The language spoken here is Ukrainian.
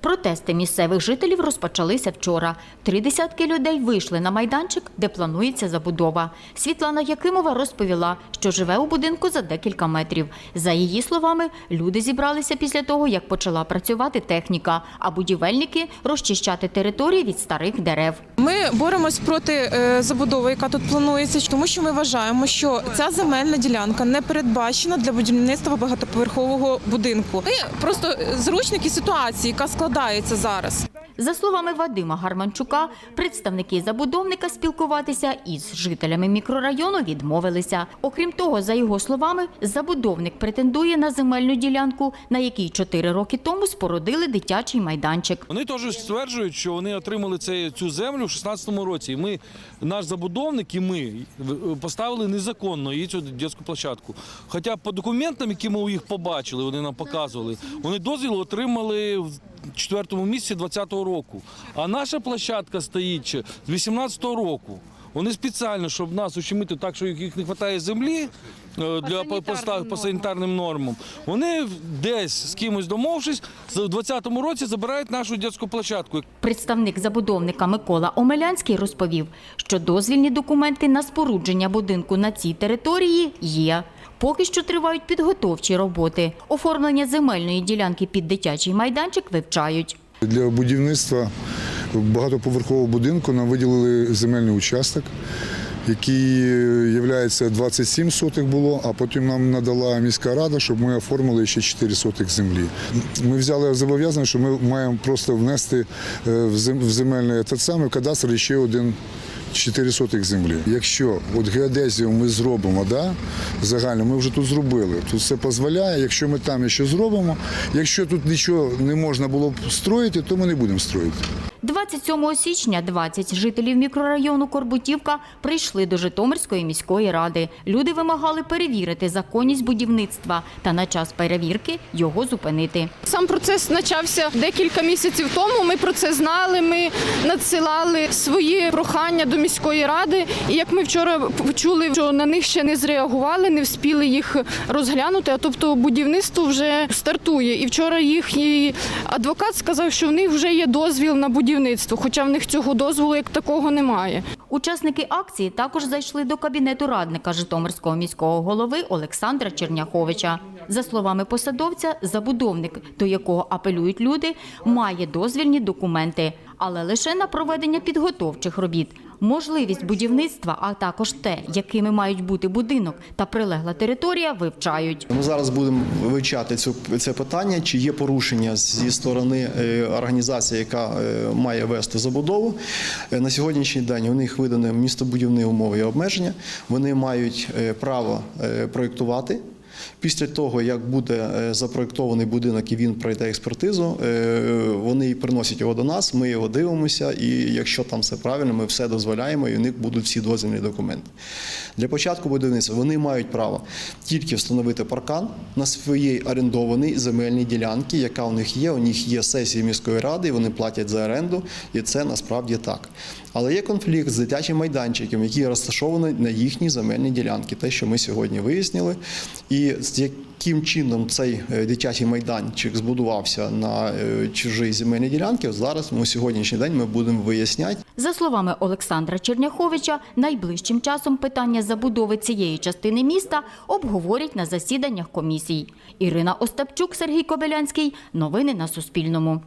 Протести місцевих жителів розпочалися вчора. Три десятки людей вийшли на майданчик, де планується забудова. Світлана Якимова розповіла, що живе у будинку за декілька метрів. За її словами, люди зібралися після того, як почала працювати техніка, а будівельники розчищати території від старих дерев. Ми боремось проти е, забудови, яка тут планується, тому що ми вважаємо, що ця земельна ділянка не передбачена для будівництва багатоповерхового будинку. Ми просто зручники ситуації, яка складається зараз. За словами Вадима Гарманчука, представники забудовника спілкуватися із жителями мікрорайону відмовилися. Окрім того, за його словами, забудовник претендує на земельну ділянку, на якій чотири роки тому спорудили дитячий майданчик. Вони теж стверджують, що вони отримали цю землю в 16-му році. І ми, наш забудовник і ми поставили незаконно її цю дитячу площадку. Хоча по документам, які ми їх побачили, вони нам показували, вони дозвіл отримали в четвертому місці 20-го року. А наша площадка стоїть з 18-го року. Вони спеціально, щоб нас ущемити так, що їх не вистачає землі е, для по, по, ста- по санітарним нормам. Вони десь з кимось домовившись, в 20-му році забирають нашу дитячу площадку. Представник забудовника Микола Омелянський розповів, що дозвільні документи на спорудження будинку на цій території є. Поки що тривають підготовчі роботи. Оформлення земельної ділянки під дитячий майданчик вивчають. Для будівництва багатоповерхового будинку нам виділили земельний участок, який є 27 сотих було, а потім нам надала міська рада, щоб ми оформили ще 4 сотих землі. Ми взяли зобов'язання, що ми маємо просто внести е, в земельний те саме кадастр ще один. 4 сотих землі. Якщо от геодезію ми зробимо, да, загально, ми вже тут зробили. Тут все дозволяє. Якщо ми там ще зробимо, якщо тут нічого не можна було б строїти, то ми не будемо строїти. 27 січня 20 жителів мікрорайону Корбутівка прийшли до Житомирської міської ради. Люди вимагали перевірити законність будівництва та на час перевірки його зупинити. Сам процес почався декілька місяців тому. Ми про це знали. Ми надсилали свої прохання до міської ради. І як ми вчора почули, що на них ще не зреагували, не вспіли їх розглянути. А тобто будівництво вже стартує. І вчора їхній адвокат сказав, що в них вже є дозвіл на будівництво, хоча в них цього дозволу як такого немає. Учасники акції також зайшли до кабінету радника Житомирського міського голови Олександра Черняховича. За словами посадовця, забудовник, до якого апелюють люди, має дозвільні документи, але лише на проведення підготовчих робіт. Можливість будівництва, а також те, якими мають бути будинок та прилегла територія, вивчають. Ми зараз будемо вивчати це питання, чи є порушення зі сторони е, організації, яка е, має вести забудову. Е, На сьогоднішній день у них видані містобудівні умови і обмеження. Вони мають право проєктувати. Після того, як буде е, запроєктований будинок і він пройде експертизу, е, вони приносять його до нас, ми його дивимося, і якщо там все правильно, ми все дозволяємо, і у них будуть всі дозвільні документи. Для початку будівництва вони мають право тільки встановити паркан на своїй орендованій земельній ділянці, яка у них є. У них є сесії міської ради, і вони платять за оренду, і це насправді так. Але є конфлікт з дитячим майданчиком, який розташований на їхній земельній ділянці, те, що ми сьогодні вияснили. І з яким чином цей е, дитячий майданчик збудувався на е, чужій земельній ділянці, зараз на сьогоднішній день ми будемо виясняти. За словами Олександра Черняховича, найближчим часом питання забудови цієї частини міста обговорять на засіданнях комісій. Ірина Остапчук, Сергій Кобилянський. Новини на Суспільному.